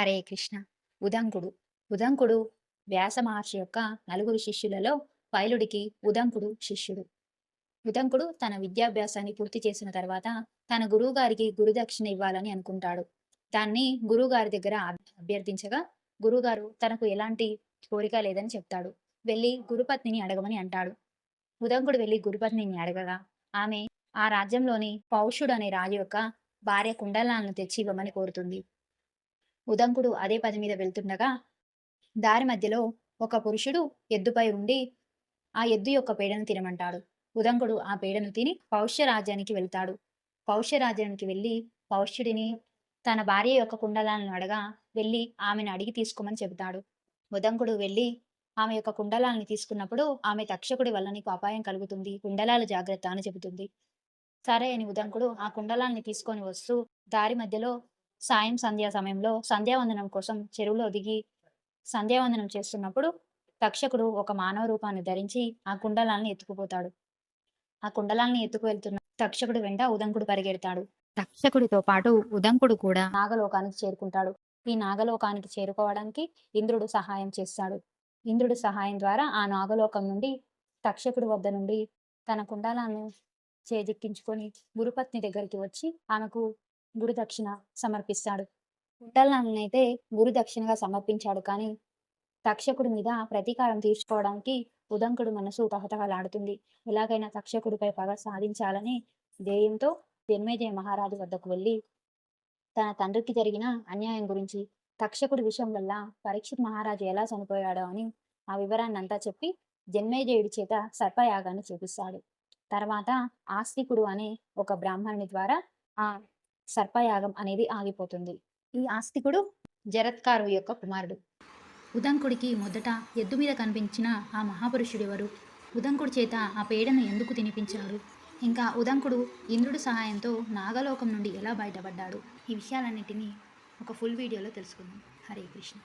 హరే కృష్ణ. ఉదంకుడు. ఉదంకుడు వ్యాస మహర్షి యొక్క నలుగురు శిష్యులలో పైలుడికి ఉదంకుడు శిష్యుడు. ఉదంకుడు తన విద్యాభ్యాసాన్ని పూర్తి చేసిన తర్వాత తన గురువుగారికి గురుదక్షిణ ఇవ్వాలని అనుకుంటాడు. దాన్ని గురువుగారి దగ్గర అభ్యర్థించగా గురువుగారు తనకు ఎలాంటి కోరిక లేదని చెప్తాడు. వెళ్ళి గురుపత్నిని అడగమని అంటాడు. ఉదంకుడు వెళ్ళి గురుపత్నిని అడగగా ఆమె ఆ రాజ్యంలోని పౌషుడు అనే రాజు యొక్క భార్య కుండలాలను తెచ్చి ఇవ్వమని కోరుతుంది. ఉదంకుడు అదే పది మీద వెళ్తుండగా దారి మధ్యలో ఒక పురుషుడు ఎద్దుపై ఉండి ఆ ఎద్దు యొక్క పేడను తినమంటాడు. ఉదంకుడు ఆ పేడను తిని పౌష్యరాజ్యానికి వెళ్తాడు. పౌష్యరాజ్యానికి వెళ్ళి పౌష్యుడిని తన భార్య యొక్క కుండలాలను అడగా వెళ్ళి ఆమెను అడిగి తీసుకోమని చెబుతాడు ఉదంకుడు వెళ్ళి ఆమె యొక్క కుండలాలను తీసుకున్నప్పుడు ఆమె తక్షకుడి వల్ల నీకు అపాయం కలుగుతుంది. కుండలాల జాగ్రత్త అని చెబుతుంది. సరే అని ఉదంకుడు ఆ కుండలాలని తీసుకొని వస్తూ దారి మధ్యలో సాయం సంధ్యా సమయంలో సంధ్యావందనం కోసం చెరువులో దిగి సంధ్యావందనం చేస్తున్నప్పుడు తక్షకుడు ఒక మానవ రూపాన్ని ధరించి ఆ కుండలాల్ని ఎత్తుకుపోతాడు. ఆ కుండలాన్ని ఎత్తుకు వెళ్తున్న తక్షకుడు వెంట ఉదంకుడు పరిగెడతాడు. తక్షకుడితో పాటు ఉదంకుడు కూడా నాగలోకానికి చేరుకుంటాడు. ఈ నాగలోకానికి చేరుకోవడానికి ఇంద్రుడు సహాయం చేస్తాడు. ఇంద్రుడి సహాయం ద్వారా ఆ నాగలోకం నుండి తక్షకుడి వద్ద నుండి తన కుండలాన్ని చేజిక్కించుకొని గురుపత్ని దగ్గరికి వచ్చి ఆమెకు గురుదక్షిణ సమర్పిస్తాడు. కుండలాన్నైతే గురుదక్షిణగా సమర్పించాడు కానీ తక్షకుడి మీద ప్రతీకారం తీర్చుకోవడానికి ఉదంకుడు మనసు తహతహలాడుతుంది ఎలాగైనా తక్షకుడిపై పగ సాధించాలని ధ్యేయంతో జన్మేజయ మహారాజు వద్దకు వెళ్ళి తన తండ్రికి జరిగిన అన్యాయం గురించి తక్షకుడి విషయం వల్ల పరీక్షిత్ మహారాజు ఎలా చనిపోయాడో అని ఆ వివరాన్ని అంతా చెప్పి జన్మేజయుడి చేత సర్పయాగాన్ని చూపిస్తాడు. తర్వాత ఆస్తికుడు అనే ఒక బ్రాహ్మణుని ద్వారా ఆ సర్పయాగం అనేది ఆగిపోతుంది. ఈ ఆస్తికుడు జరత్కారు యొక్క కుమారుడు. ఉదంకుడికి మొదట ఎద్దు మీద కనిపించిన ఆ మహాపురుషుడు ఎవరు ఉదంకుడి చేత ఆ పేడను ఎందుకు తినిపించారు? ఇంకా ఉదంకుడు ఇంద్రుడి సహాయంతో నాగలోకం నుండి ఎలా బయటపడ్డాడు? ఈ విషయాలన్నిటినీ ఒక ఫుల్ వీడియోలో తెలుసుకుందాం. హరే కృష్ణ.